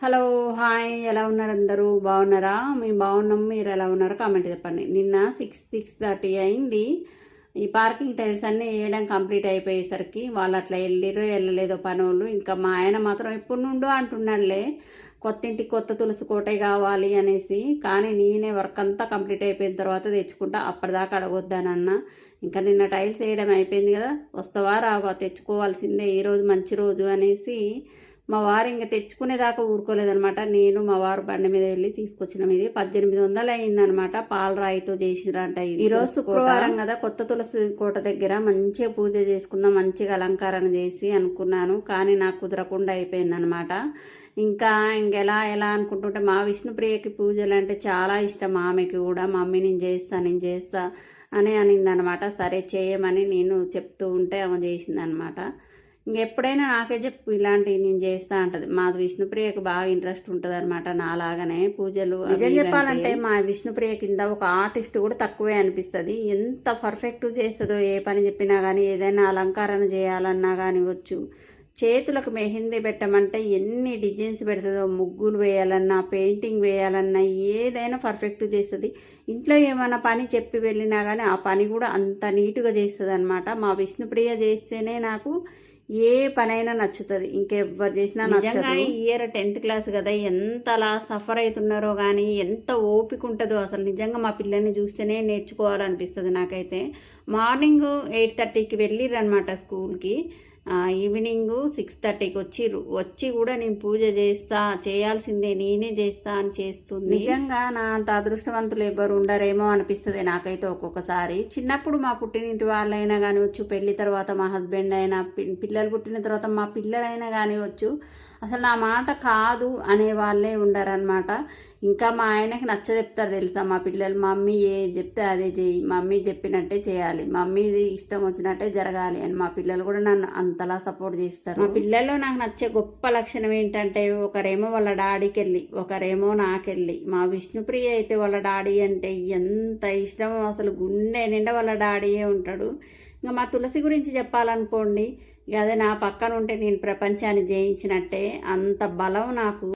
Hello hi. ఎలా ఉన్నారు అందరూ? బాగున్నారా? మేము బాగున్నాం. మీరు ఎలా ఉన్నారో? కామెంట్ చెప్పండి. నిన్న సిక్స్ సిక్స్ థర్టీ అయింది. ఈ పార్కింగ్ టైల్స్ అన్నీ వేయడం కంప్లీట్ అయిపోయేసరికి వాళ్ళు అట్లా వెళ్ళిరో వెళ్ళలేదో పనులు. ఇంకా మా ఆయన మాత్రం ఎప్పుడు నుండో అంటున్నాడులే కొత్త ఇంటికి కొత్త తులసి కోటే కావాలి అనేసి. కానీ నేనే వర్క్ అంతా కంప్లీట్ అయిపోయిన తర్వాత తెచ్చుకుంటా. అప్పటిదాకా అడగొద్దానన్న. ఇంకా నిన్న టైల్స్ వేయడం అయిపోయింది కదా వస్తావా రావా తెచ్చుకోవాల్సిందే ఈరోజు మంచి రోజు అనేసి మా వారు ఇంకా తెచ్చుకునేదాకా ఊరుకోలేదనమాట నేను మా వారు బండి మీద వెళ్ళి తీసుకొచ్చిన ఇది. పద్దెనిమిది వందలు అయిందనమాట పాలరాయితో చేసిరంట ఈరోజు శుక్రవారం కదా కొత్త తులసి కోట దగ్గర మంచిగా పూజ చేసుకుందాం మంచిగా అలంకరణ చేసి అనుకున్నాను. కానీ నాకు కుదరకుండా అయిపోయిందనమాట ఇంకా ఇంకెలా ఎలా అనుకుంటుంటే మా విష్ణుప్రియకి పూజలు అంటే చాలా ఇష్టం. ఆమెకి కూడా మమ్మీ నేను చేస్తా నేను చేస్తా అని అనిందనమాట సరే చేయమని నేను చెప్తూ ఉంటే ఆమె చేసిందనమాట ఇంకెప్పుడైనా నాకే చెప్పు ఇలాంటివి నేను చేస్తా అంటది. మా విష్ణుప్రియకు బాగా ఇంట్రెస్ట్ ఉంటుంది అనమాట నాలాగానే పూజలు నిజం చెప్పాలంటే మా విష్ణుప్రియ కింద ఒక ఆర్టిస్ట్ కూడా తక్కువే అనిపిస్తుంది. ఎంత పర్ఫెక్ట్ చేస్తుందో ఏ పని చెప్పినా కానీ ఏదైనా అలంకరణ చేయాలన్నా కానీ వచ్చు. చేతులకు మెహందీ పెట్టమంటే ఎన్ని డిజైన్స్ పెడుతుందో ముగ్గులు వేయాలన్నా పెయింటింగ్ వేయాలన్నా ఏదైనా పర్ఫెక్ట్ చేస్తుంది. ఇంట్లో ఏమైనా పని చెప్పి వెళ్ళినా కానీ ఆ పని కూడా అంత నీట్గా చేస్తుంది అనమాట మా విష్ణుప్రియ చేస్తేనే నాకు ఏ పనైనా నచ్చుతుంది. ఇంకెవ్వరు చేసినా నచ్చదు. ఇయర్ టెన్త్ క్లాస్ కదా ఎంత అలా సఫర్ అవుతున్నారో కానీ ఎంత ఓపిక ఉంటుందో అసలు నిజంగా మా పిల్లల్ని చూస్తేనే నేర్చుకోవాలనిపిస్తుంది నాకైతే. మార్నింగ్ ఎయిట్ థర్టీకి వెళ్ళిరనమాట స్కూల్కి. ఈవినింగ్ సిక్స్ థర్టీకి వచ్చి వచ్చి కూడా నేను పూజ చేస్తా చేయాల్సిందే నేనే చేస్తా అని చేస్తుంది. నిజంగా నా అంత అదృష్టవంతులు ఎవ్వరు ఉండరేమో అనిపిస్తుంది నాకైతే ఒక్కొక్కసారి. చిన్నప్పుడు మా పుట్టినింటి వాళ్ళైనా కానివచ్చు పెళ్ళి తర్వాత మా హస్బెండ్ అయినా పిల్లలు పుట్టిన తర్వాత మా పిల్లలైనా కానివచ్చు అసలు నా మాట కాదు అనే వాళ్ళే ఉండరనమాట ఇంకా మా ఆయనకి నచ్చ చెప్తారు తెలుసా మా పిల్లలు మమ్మీ ఏ చెప్తే అదే చేయి మమ్మీ చెప్పినట్టే చేయాలి మమ్మీది ఇష్టం వచ్చినట్టే జరగాలి అని మా పిల్లలు కూడా నన్ను అంత అంతలా సపోర్ట్ చేస్తారు. మా పిల్లల్లో నాకు నచ్చే గొప్ప లక్షణం ఏంటంటే ఒకరేమో వాళ్ళ డాడీకి వెళ్ళి ఒకరేమో నాకెళ్ళి. మా విష్ణుప్రియ అయితే వాళ్ళ డాడీ అంటే ఎంత ఇష్టమో అసలు గుండె నిండా వాళ్ళ డాడీయే ఉంటాడు. ఇంకా మా తులసి గురించి చెప్పాలనుకోండి ఇక అదే నా పక్కన ఉంటే నేను ప్రపంచాన్ని జయించినట్టే అంత బలం నాకు.